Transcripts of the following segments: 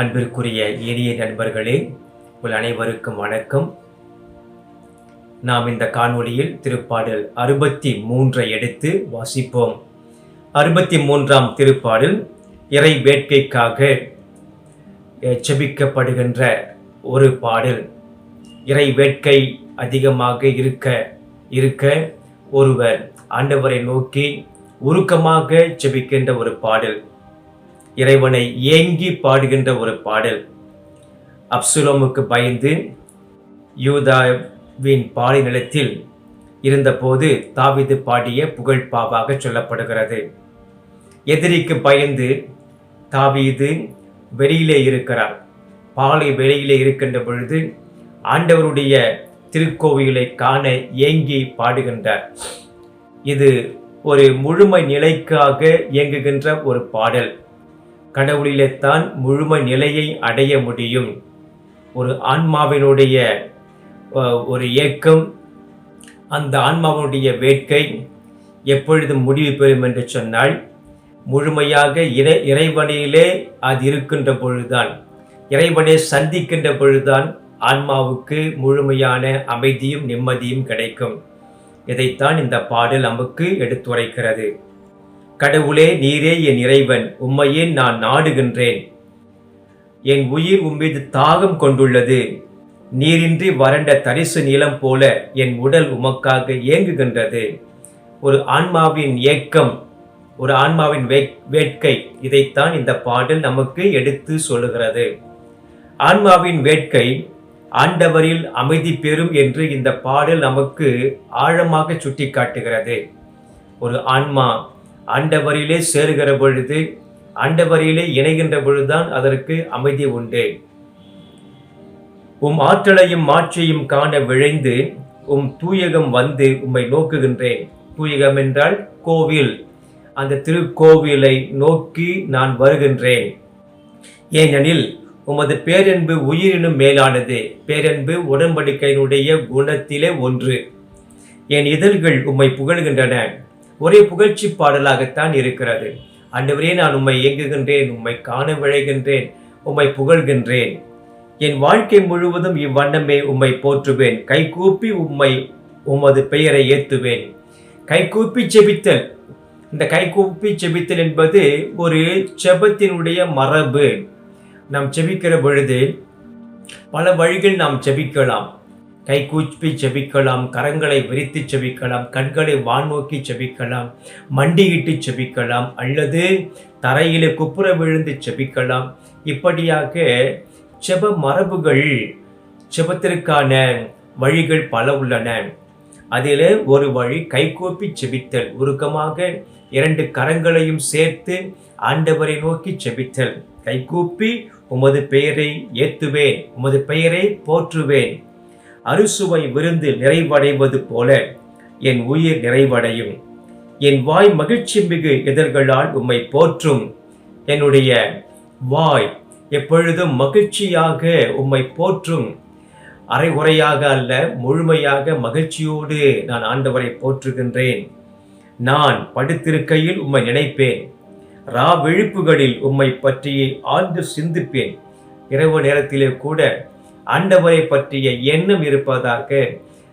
அன்பிற்குரிய இனிய நண்பர்களே உங்கள் அனைவருக்கும் வணக்கம். நாம் இந்த காணொளியில் திருப்பாடல் அறுபத்தி மூன்றை எடுத்து வாசிப்போம். அறுபத்தி மூன்றாம் திருப்பாடல் இறை வேட்கைக்காக செபிக்கப்படுகின்ற ஒரு பாடல். இறை வேட்கை அதிகமாக இருக்க இருக்க ஒருவர் ஆண்டவரை நோக்கி உருக்கமாக செபிக்கின்ற ஒரு பாடல். இறைவனை ஏங்கி பாடுகின்ற ஒரு பாடல். அப்சுலோமுக்கு பயந்து யூதாவின் பாலை நிலத்தில் இருந்தபோது தாவிது பாடிய புகழ்பாவாக சொல்லப்படுகிறது. எதிரிக்கு பயந்து தாவீது வெளியிலே இருக்கிறார். பாலை வெளியிலே இருக்கின்ற பொழுது ஆண்டவருடைய திருக்கோவிலை காண ஏங்கி பாடுகின்றார். இது ஒரு முழுமை நிலைக்காக இயங்குகின்ற ஒரு பாடல். கடவுளிலே தான் முழுமை நிலையை அடைய முடியும். ஒரு ஆன்மாவினுடைய ஒரு ஏக்கம் அந்த ஆன்மாவினுடைய வேட்கை எப்பொழுது முடிவு பெறும் என்று சொன்னால் முழுமையாக இறை இறைவனிலே அது இருக்கின்ற பொழுதுதான். இறைவனை சந்திக்கின்ற பொழுதுதான் ஆன்மாவுக்கு முழுமையான அமைதியும் நிம்மதியும் கிடைக்கும். இதைத்தான் இந்த பாடல் நமக்கு எடுத்துரைக்கிறது. கடவுளே நீரே என் இறைவன். உம்மையே நான் நாடுகின்றேன். என் உயிர் உம்மீது தாகம் கொண்டுள்ளது. நீரின்றி வறண்ட தரிசு நிலம் போல என் உடல் உமக்காக ஏங்குகின்றது ஒரு ஆன்மாவின் ஏக்கம் ஒரு ஆன்மாவின் வே- வேட்கை. இதைத்தான் இந்த பாடல் நமக்கு எடுத்து சொல்லுகிறது. ஆன்மாவின் வேட்கை ஆண்டவரில் அமைதி பெறும் என்று இந்த பாடல் நமக்கு ஆழமாக சுட்டிக்காட்டுகிறது. ஒரு ஆன்மா ஆண்டவரிலே சேருகிற பொழுது ஆண்டவரிலே இணைகின்ற பொழுதுதான் அதற்கு அமைதி உண்டு. உம் ஆற்றலையும் மாட்சியையும் காண விழைந்து உம் தூயகம் வந்து உம்மை நோக்குகின்றேன். தூயகம் என்றால் கோவில். அந்த திருக்கோவிலை நோக்கி நான் வருகின்றேன். ஏனெனில் உமது பேரன்பு உயிரினும் மேலானது. பேரன்பு உடன்படிக்கையினுடைய குணத்திலே ஒன்று. என் இதழ்கள் உம்மை புகழ்கின்றன. ஒரே புகழ்ச்சி பாடலாகத்தான் இருக்கிறது. அன்றுவரே நான் உம்மை இயங்குகின்றேன் உம்மை காண விழைகின்றேன் உம்மை புகழ்கின்றேன். என் வாழ்க்கை முழுவதும் இவ்வண்ணமே உம்மை போற்றுவேன். கைகூப்பி உம்மை உமது பெயரை ஏத்துவேன். கைகூப்பி செபித்தல். இந்த கைகூப்பி செபித்தல் என்பது ஒரு செபத்தினுடைய மரபு. நாம் செபிக்கிற பொழுது பல வழிகள் நாம் செபிக்கலாம். கை கூப்பி செபிக்கலாம் கரங்களை விரித்து செபிக்கலாம் கண்களை வான்நோக்கி செபிக்கலாம் மண்டியிட்டு செபிக்கலாம் அல்லது தரையிலே குப்புற விழுந்து செபிக்கலாம். இப்படியாக செப மரபுகள் செபத்திற்கான வழிகள் பல உள்ளன. அதில் ஒரு வழி கைகூப்பி செபித்தல் உருக்கமாக இரண்டு கரங்களையும் சேர்த்து ஆண்டவரை நோக்கி செபித்தல். கைகூப்பி உமது பெயரை ஏத்துவேன் உமது பெயரை போற்றுவேன். அறுசுவை விருந்து நிறைவடைவது போல என் உயிர் நிறைவடையும். என் வாய் மகிழ்ச்சி மிகு எதிர்களால் உம்மை போற்றும். என்னுடைய வாய் எப்பொழுதும் மகிழ்ச்சியாக உம்மை போற்றும். அரைகுறையாக அல்ல முழுமையாக மகிழ்ச்சியோடு நான் ஆண்டவரை போற்றுகின்றேன். நான் படுத்திருக்கையில் உம்மை நினைப்பேன். ரா விழிப்புகளில் உம்மை பற்றி ஆழ்ந்து சிந்திப்பேன். இரவு நேரத்திலே கூட ஆண்டவரை பற்றிய எண்ணம் இருப்பதாக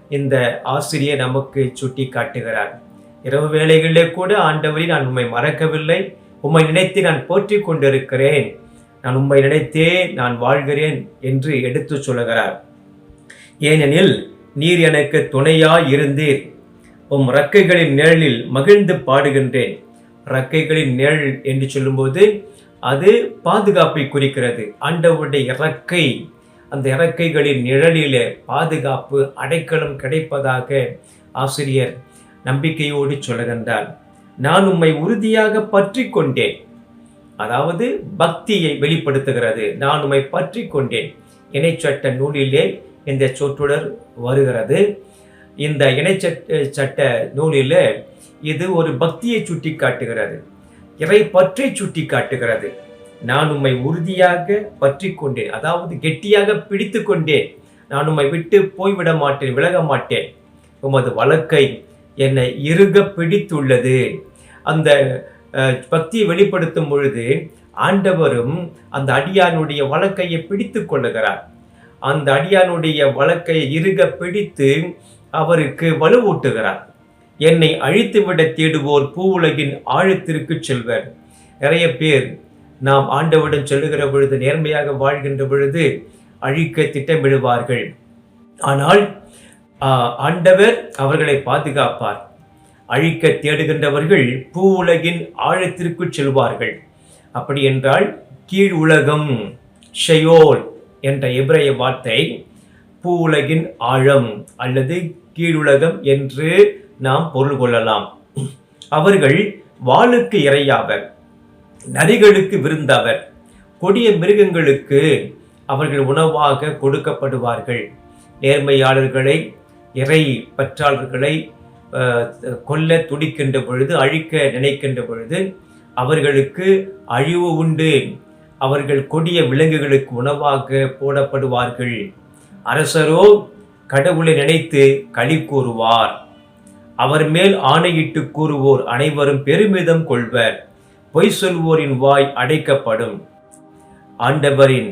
இந்த ஆசிரியர் நமக்கு சுட்டி காட்டுகிறார் இரவு வேளைகளிலே கூட ஆண்டவரை நான் உண்மை மறக்கவில்லை. உம்மை நினைத்து நான் போற்றிக் கொண்டிருக்கிறேன். நான் உம்மை நினைத்தே நான் வாழ்கிறேன் என்று எடுத்துச் சொல்லுகிறார். ஏனெனில் நீர் எனக்கு துணையாய் இருந்தீர். உம் ரக்கைகளின் நிழலில் மகிழ்ந்து பாடுகின்றேன். ரக்கைகளின் நிழல் என்று சொல்லும்போது அது பாதுகாப்பை குறிக்கிறது. ஆண்டவருடைய இறக்கை அந்த இறக்கைகளின் நிழலிலே பாதுகாப்பு அடைக்கலம் கிடைப்பதாக ஆசிரியர் நம்பிக்கையோடு சொல்லுகின்றார். நான் உம்மை உறுதியாக பற்றி கொண்டேன் அதாவது பக்தியை வெளிப்படுத்துகிறது. நான் உம்மை பற்றி கொண்டேன் இணைச்சட்ட நூலிலே இந்த சொற்றொடர் வருகிறது. இந்த இணைச்சட்ட சட்ட நூலில் இது ஒரு பக்தியை சுட்டி காட்டுகிறது இறை பற்றி சுட்டி காட்டுகிறது நான் உம்மை உறுதியாக பற்றி கொண்டேன் அதாவது கெட்டியாக பிடித்து கொண்டேன் நான் உம்மை விட்டு போய்விட மாட்டேன் விலக மாட்டேன். உமது வழக்கை என்னை இறுக பிடித்துள்ளது. அந்த பக்தியை வெளிப்படுத்தும் பொழுது ஆண்டவரும் அந்த அடியானுடைய வழக்கையை பிடித்து கொள்ளுகிறார். அந்த அடியானுடைய வழக்கை இறுக பிடித்து அவருக்கு வலுவூட்டுகிறார். என்னை அழித்துவிட தேடுவோர் பூவுலகின் ஆழத்திற்கு செல்வர். நிறைய பேர் நாம் ஆண்டவரிடம் சொல்லுகிற பொழுது நேர்மையாக வாழ்கின்ற பொழுது அழிக்க திட்டமிடுவார்கள். ஆனால் ஆண்டவர் அவர்களை பாதுகாப்பார். அழிக்க தேடுகின்றவர்கள் பூ உலகின் ஆழத்திற்கு செல்வார்கள். அப்படி என்றால் கீழ் உலகம் ஷயோல் என்ற இப்ரைய வார்த்தை பூ உலகின் ஆழம் அல்லது கீழுலகம் என்று நாம் பொருள் கொள்ளலாம். அவர்கள் வாளுக்கு இரையாவர். நரிகளுக்கு விருந்தவர். கொடிய மிருகங்களுக்கு அவர்கள் உணவாக கொடுக்கப்படுவார்கள். நேர்மையாளர்களை இறை பற்றாளர்களை கொல்ல துடிக்கின்ற பொழுது அழிக்க நினைக்கின்ற பொழுது அவர்களுக்கு அழிவு உண்டு. அவர்கள் கொடிய விலங்குகளுக்கு உணவாக போடப்படுவார்கள். அரசரோ கடவுளை நினைத்து களி கூறுவார். அவர் மேல் ஆணையிட்டு கூறுவோர் அனைவரும் பெருமிதம் கொள்வர். பொய் சொல்வோரின் வாய் அடைக்கப்படும். ஆண்டவரின்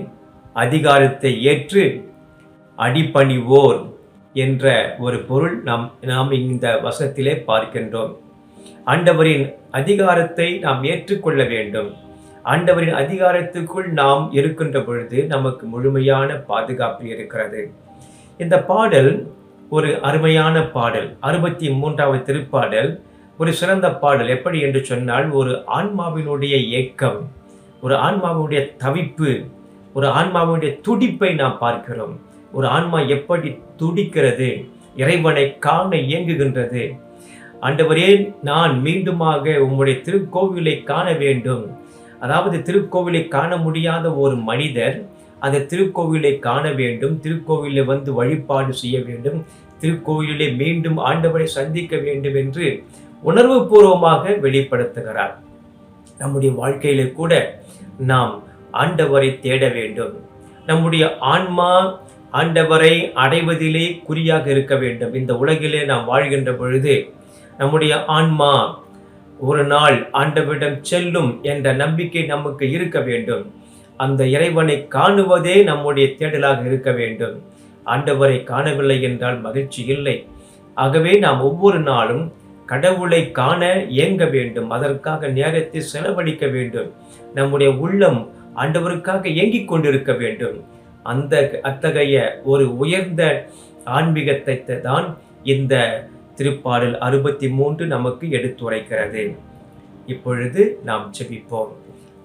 அதிகாரத்தை ஏற்று அடிபணிவோர் என்ற ஒரு பொருள் நாம் நாம் இந்த வசத்திலே பார்க்கின்றோம். ஆண்டவரின் அதிகாரத்தை நாம் ஏற்றுக்கொள்ள வேண்டும். ஆண்டவரின் அதிகாரத்துக்குள் நாம் இருக்கின்ற பொழுது நமக்கு முழுமையான பாதுகாப்பு இருக்கிறது. இந்த பாடல் ஒரு அருமையான பாடல். அறுபத்தி மூன்றாவது திருப்பாடல் ஒரு சிறந்த பாடல் எப்படி என்று சொன்னால் ஒரு ஆன்மாவினுடைய ஏக்கம் ஒரு ஆன்மாவினுடைய தவிப்பு ஒரு ஆன்மாவினுடைய துடிப்பை நாம் பார்க்கிறோம். ஒரு ஆன்மா எப்படி துடிக்கிறது இறைவனை காண இயங்குகின்றது. ஆண்டவரே நான் மீண்டுமாக உம்முடைய திருக்கோவிலை காண வேண்டும். அதாவது திருக்கோவிலை காண முடியாத ஒரு மனிதர் அந்த திருக்கோவிலை காண வேண்டும். திருக்கோவிலில் வந்து வழிபாடு செய்ய வேண்டும். திருக்கோவிலை மீண்டும் ஆண்டவரை சந்திக்க வேண்டும் என்று உணர்வு பூர்வமாக வெளிப்படுத்துகிறார். நம்முடைய வாழ்க்கையில கூட நாம் ஆண்டவரை தேட வேண்டும். நம்முடைய ஆன்மா ஆண்டவரை அடைவதிலே குறியாக இருக்க வேண்டும். இந்த உலகிலே நாம் வாழ்கின்ற பொழுது நம்முடைய ஆன்மா ஒரு நாள் ஆண்டவரிடம் செல்லும் என்ற நம்பிக்கை நமக்கு இருக்க வேண்டும். அந்த இறைவனை காணுவதே நம்முடைய தேடலாக இருக்க வேண்டும். ஆண்டவரை காணவில்லை என்றால் மகிழ்ச்சி இல்லை. ஆகவே நாம் ஒவ்வொரு நாளும் கடவுளை காண இயங்க வேண்டும். அதற்காக நேரத்தை செலவழிக்க வேண்டும். நம்முடைய உள்ளம் ஆண்டவருக்காக இயங்கிக் கொண்டிருக்க வேண்டும். அந்த அத்தகைய ஒரு உயர்ந்த ஆன்மீகத்தை தான் இந்த திருப்பாடல் அறுபத்தி மூன்று நமக்கு எடுத்துரைக்கிறது. இப்பொழுது நாம் ஜெபிப்போம்.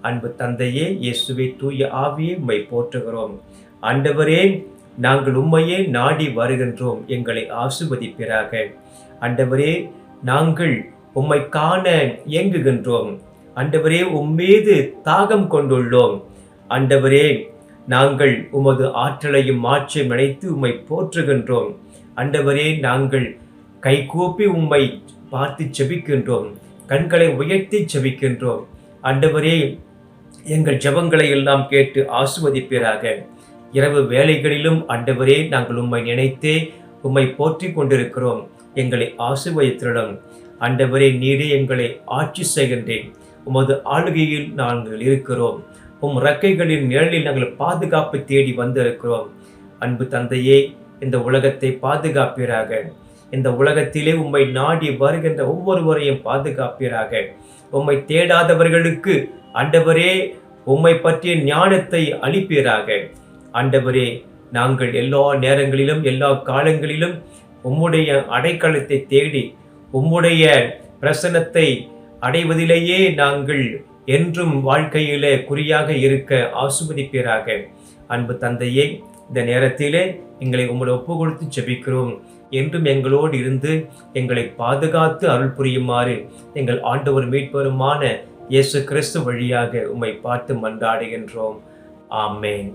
அன்பு தந்தையே இயேசுவை தூய ஆவியை உம்மை போற்றுகிறோம். ஆண்டவரே நாங்கள் உண்மையே நாடி வருகின்றோம். எங்களை ஆசிர்வதிப்பீராக. ஆண்டவரே நாங்கள் உம்மை காண இயங்குகின்றோம். அண்டவரே உம்மீது தாகம் கொண்டுள்ளோம். அண்டவரே நாங்கள் உமது ஆற்றலையும் மாற்றி நினைத்து உம்மை போற்றுகின்றோம். அண்டவரே நாங்கள் கைகூப்பி உம்மை பார்த்து செபிக்கின்றோம் கண்களை உயர்த்தி செபிக்கின்றோம் அண்டவரே எங்கள் ஜபங்களை எல்லாம் கேட்டு ஆசுவதிப்பீராக இரவு வேலைகளிலும் அண்டவரே நாங்கள் உம்மை நினைத்தே உம்மை போற்றி கொண்டிருக்கிறோம். எங்களை ஆசுவதித்திடம் அண்டவரே நீரே எங்களை ஆட்சி செய்கின்றேன். உமது ஆளுகையில் நாங்கள் இருக்கிறோம். உம் ரெக்கைகளின் நிழலில் நாங்கள் பாதுகாப்பு தேடி வந்திருக்கிறோம். அன்பு தந்தையே இந்த உலகத்தை பாதுகாப்பீராக. இந்த உலகத்திலே உம்மை நாடி வருகின்ற ஒவ்வொருவரையும் பாதுகாப்பீராக. உம்மை தேடாதவர்களுக்கு அண்டவரே உம்மை பற்றிய ஞானத்தை அளிப்பீராக. அண்டவரே நாங்கள் எல்லா நேரங்களிலும் எல்லா காலங்களிலும் உம்முடைய அடைக்கலத்தை தேடி உம்முடைய பிரசனத்தை அடைவதிலேயே நாங்கள் என்றும் வாழ்க்கையிலே குறியாக இருக்க ஆசுமதிப்பீராக அன்பு தந்தையே இந்த நேரத்திலே எங்களை உங்களை ஒப்பு கொடுத்து ஜெபிக்கிறோம். என்றும் எங்களோடு இருந்து எங்களை பாதுகாத்து அருள் புரியுமாறு எங்கள் ஆண்டவர் மீட்பருமான இயேசு கிறிஸ்து வழியாக உம்மை பார்த்து மன்றாடுகின்றோம். ஆமேன்.